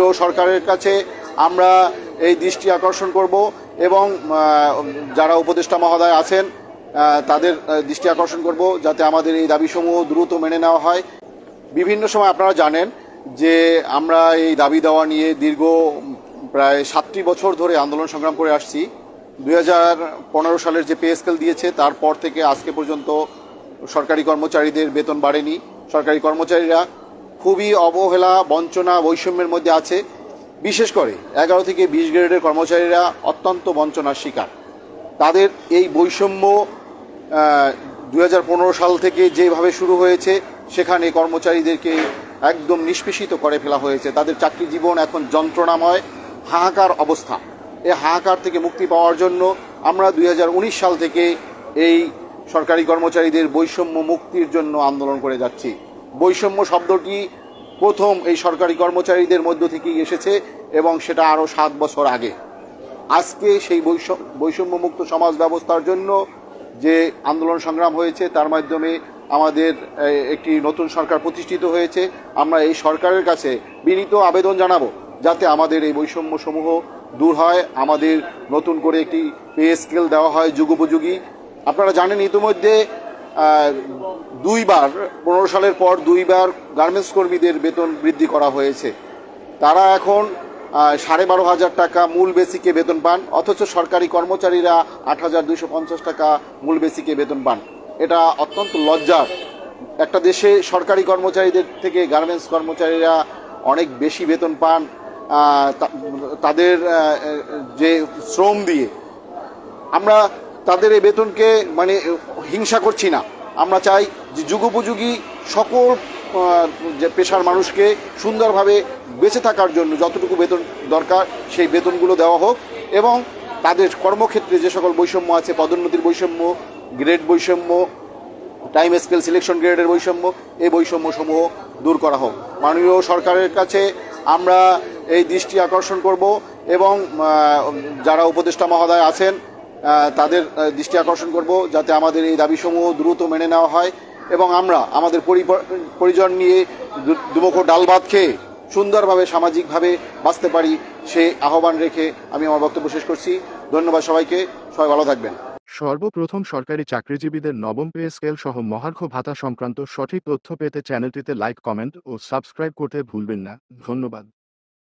মাননীয় সরকারের কাছে আমরা এই দৃষ্টি আকর্ষণ করব এবং যারা উপদেষ্টা মহোদয় আছেন তাদের দৃষ্টি আকর্ষণ করব যাতে আমাদের এই দাবিসমূহ দ্রুত মেনে নেওয়া হয়। বিভিন্ন সময় আপনারা জানেন যে আমরা এই দাবি দেওয়া নিয়ে দীর্ঘ, প্রায় সাতটি বছর ধরে আন্দোলন সংগ্রাম করে আসছি। দু হাজার পনেরো সালের যে পে স্কেল দিয়েছে, তারপর থেকে আজকে পর্যন্ত সরকারি কর্মচারীদের বেতন বাড়েনি। সরকারি কর্মচারীরা খুবই অবহেলা, বঞ্চনা, বৈষম্যের মধ্যে আছে। বিশেষ করে এগারো থেকে বিশ গ্রেডের কর্মচারীরা অত্যন্ত বঞ্চনার শিকার। তাদের এই বৈষম্য দু হাজার পনেরো সাল থেকে যেভাবে শুরু হয়েছে, সেখানে কর্মচারীদেরকে একদম নিষ্পেষিত করে ফেলা হয়েছে। তাদের চাকরি জীবন এখন যন্ত্রণাময়, হাহাকার অবস্থা। এই হাহাকার থেকে মুক্তি পাওয়ার জন্য আমরা দু হাজার উনিশ সাল থেকে এই সরকারি কর্মচারীদের বৈষম্য মুক্তির জন্য আন্দোলন করে যাচ্ছি। বৈষম্য শব্দটি প্রথম এই সরকারি কর্মচারীদের মধ্য থেকেই এসেছে এবং সেটা আরও সাত বছর আগে। আজকে সেই বৈষম্য বৈষম্যমুক্ত সমাজ ব্যবস্থার জন্য যে আন্দোলন সংগ্রাম হয়েছে, তার মাধ্যমে আমাদের একটি নতুন সরকার প্রতিষ্ঠিত হয়েছে। আমরা এই সরকারের কাছে বিনীত আবেদন জানাব যাতে আমাদের এই বৈষম্য সমূহ দূর হয়, আমাদের নতুন করে একটি পে স্কেল দেওয়া হয় যুগোপযোগী। আপনারা জানেন ইতিমধ্যে দুইবার, পনেরো সালের পর দুইবার গার্মেন্টস কর্মীদের বেতন বৃদ্ধি করা হয়েছে। তারা এখন সাড়ে বারো হাজার টাকা মূল বেসিকে বেতন পান, অথচ সরকারি কর্মচারীরা আট হাজার দুইশো পঞ্চাশ টাকা মূল বেসিকে বেতন পান। এটা অত্যন্ত লজ্জার। একটা দেশে সরকারি কর্মচারীদের থেকে গার্মেন্টস কর্মচারীরা অনেক বেশি বেতন পান তাদের যে শ্রম দিয়ে। আমরা তাদের এই বেতনকে মানে হিংসা করছি না। আমরা চাই যে যুগোপযোগী সকল যে পেশার মানুষকে সুন্দরভাবে বেঁচে থাকার জন্য যতটুকু বেতন দরকার, সেই বেতনগুলো দেওয়া হোক এবং তাদের কর্মক্ষেত্রে যে সকল বৈষম্য আছে, পদোন্নতির বৈষম্য, গ্রেড বৈষম্য, টাইম স্কেল সিলেকশন গ্রেডের বৈষম্য, এই বৈষম্য সমূহ দূর করা হোক। মাননীয় সরকারের কাছে আমরা এই দৃষ্টি আকর্ষণ করব এবং যারা উপদেষ্টা মহোদয় আছেন তাদের দৃষ্টি আকর্ষণ করব যাতে আমাদের এই দাবিসমূহ দ্রুত মেনে নেওয়া হয় এবং আমরা আমাদের পরিজন নিয়ে দু- দুমুখো ডাল ভাত খেয়ে সুন্দরভাবে, সামাজিকভাবে বাঁচতে পারি সে আহ্বান রেখে আমি আমার বক্তব্য শেষ করছি। ধন্যবাদ সবাইকে। সবাই ভালো থাকবেন। সর্বপ্রথম সরকারি চাকরিজীবীদের নবম পে স্কেল সহ মহার্ঘ ভাতা সংক্রান্ত সঠিক তথ্য পেতে চ্যানেলটিতে লাইক, কমেন্ট ও সাবস্ক্রাইব করতে ভুলবেন না। ধন্যবাদ।